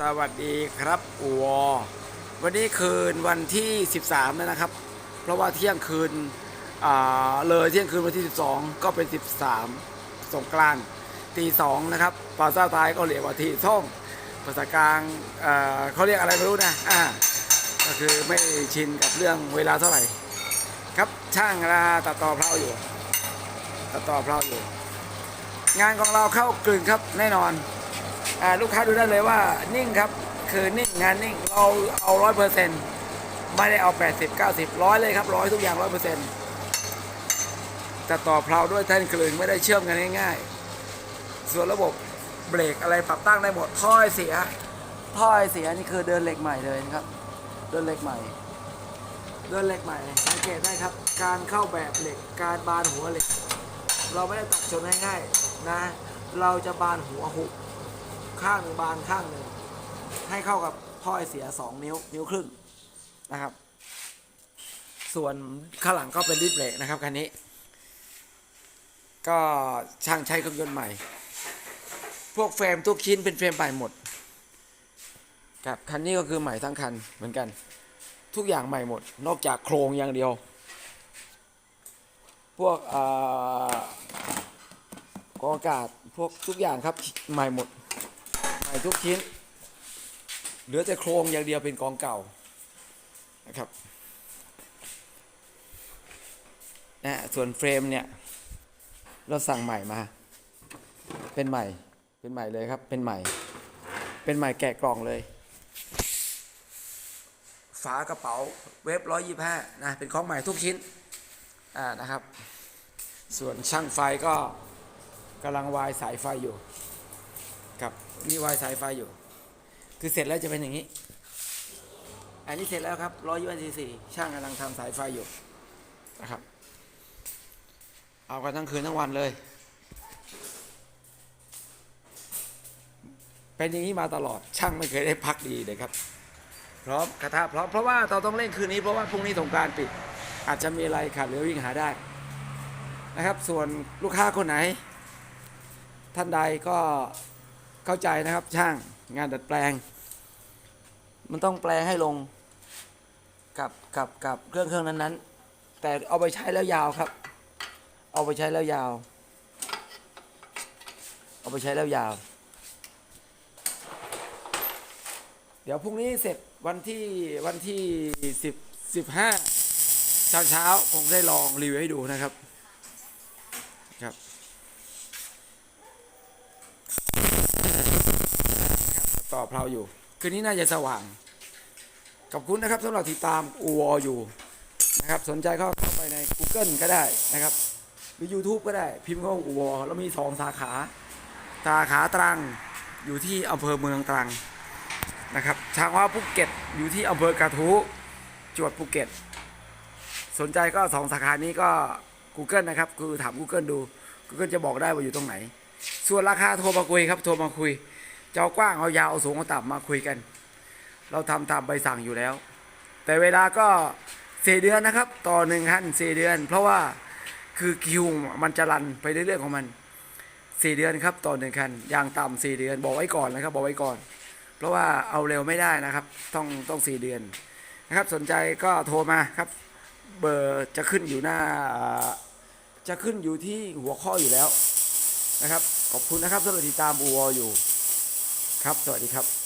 สวัสดีครับอวอวันนี้คืนวันที่ 13 แล้วนะครับ เพราะว่าเที่ยงคืนอ่าเลยเที่ยงคืนวันที่ 12 ก็เป็น 13 สงกรานตีสองนะครับภาษาไทยก็เรียกว่าทีท่องภาษากลางเอ่อเขาเรียกอะไรไม่รู้นะอ่าก็คือไม่ชินกับเรื่องเวลาเท่าไหร่ ครับช่างราตัดต่อเพลาอยู่ตัดต่อเพลาอยู่ งานของเราเข้ากลึงครับแน่นอน ลูกค้าดูได้เลยว่านิ่งครับคือนิ่งงานนิ่งเราเอาร้อยเปอร์เซ็นต์ไม่ได้เอาแปดสิบเก้าสิบร้อยเลยครับร้อยทุกอย่างร้อยเปอร์เซ็นต์แต่ต่อเพลาด้วยแท่นกลึงไม่ได้เชื่อมกันง่ายๆ ส่วนระบบเบรกอะไรปรับตั้งได้หมดถ้อยเสียถ้อยเสียนี่คือเดินเหล็กใหม่เลยนะครับ เดินเหล็กใหม่ เดินเหล็กใหม่สังเกตได้ครับ การเข้าแบบเหล็กการบานหัวเหล็ก เราไม่ได้ตัดชนง่ายๆนะ เราจะบานหัวหุบ ข้างหนึ่งบานข้างหนึ่งให้เข้ากับถ้อยเสีย2นิ้วนิ้วครึ่งนะครับ ส่วนข้างหลังก็เป็นดิสเบรกนะครับคันนี้ ก็ช่างใช้เครื่องยนต์ใหม่ พวกเฟรมทุกชิ้นเป็นเฟรมใหม่หมดครับคันนี้ก็คือใหม่ทั้งคันเหมือนกัน ทุกอย่างใหม่หมด นอกจากโครงอย่างเดียว พวกอ่อกองอากาศพวกทุกอย่างครับใหม่หมด ม่ทุกชิ้น เหลือแต่โครงอย่างเดียวเป็นกองเก่านะครับนะส่วนเฟรมเนี่ย เราสั่งใหม่มา เป็นใหม่ เป็นใหม่เลยครับ เป็นใหม่ เป็นใหม่แกะกล่องเลย ฝากระเป๋าเว็บร้อยยี่ห้านะ เป็นของใหม่ทุกชิ้น อ่า นะครับ ส่วนช่างไฟก็กำลังวายสายไฟอยู่ ครับนี่วายสายไฟอยู่ คือเสร็จแล้วจะเป็นอย่างนี้ อันนี้เสร็จแล้วครับร้อยยี่สิบสี่ช่างกำลังทำสายไฟอยู่นะครับ เอากันทั้งคืนทั้งวันเลย เป็นอย่างนี้มาตลอดช่างไม่เคยได้พักดีเลยครับพร้อมกระทะพร้อมเพราะว่าเราต้องเล่นคืนนี้เพราะว่าพรุ่งนี้สงการปิด อาจจะมีอะไรขาดเหลือวิ่งหาได้นะครับ ส่วนลูกค้าคนไหน ท่านใดก็ เข้าใจนะครับช่างงานดัดแปลง มันต้องแปลงให้ลงกับกับกับเครื่องเครื่องนั้นๆ แต่เอาไปใช้แล้วยาวครับ เอาไปใช้แล้วยาว เอาไปใช้แล้วยาว เดี๋ยวพรุ่งนี้เสร็จวันที่วันที่สิบสิบห้าเช้าเช้าคงได้ลองรีวิวให้ดูนะครับครับ ต่อเพลาอยู่ คืนนี้น่าจะสว่าง ขอบคุณนะครับสำหรับติดตามอูวออยู่นะครับสนใจเข้าไปใน Google ก็ได้นะครับ หรือ YouTube ก็ได้พิมพ์เข้าอูวอแล้วมีสองสาขาสาขาตรังอยู่ที่อำเภอเมืองตรังนะครับชางว่าภูเก็ตอยู่ที่อำเภอกระทู้จังหวัดภูเก็ต สนใจก็สองสาขานี้ก็ Google นะครับ คือถาม Google ดู Google จะบอกได้ว่าอยู่ตรงไหน ส่วนราคาโทรมาคุยครับ โทรมาคุย จะเอากว้างเอายาวเอาสูงเอาต่ำมาคุยกัน เราทำตามใบสั่งอยู่แล้ว แต่เวลาก็สี่เดือนนะครับ ต่อหนึ่งคันสี่เดือน เพราะว่าคือคิวมันจะรันไปเรื่อยๆของมันสี่เดือนครับต่อหนึ่งคันอย่างต่ำสี่เดือนบอกไว้ก่อนนะครับ บอกไว้ก่อน เพราะว่าเอาเร็วไม่ได้นะครับ ต้องต้องสี่เดือนนะครับ สนใจก็โทรมาครับ เบอร์จะขึ้นอยู่หน้า จะขึ้นอยู่ที่หัวข้ออยู่แล้วนะครับ ขอบคุณนะครับสำหรับติดตามอูวออยู่ ครับ สวัสดีครับ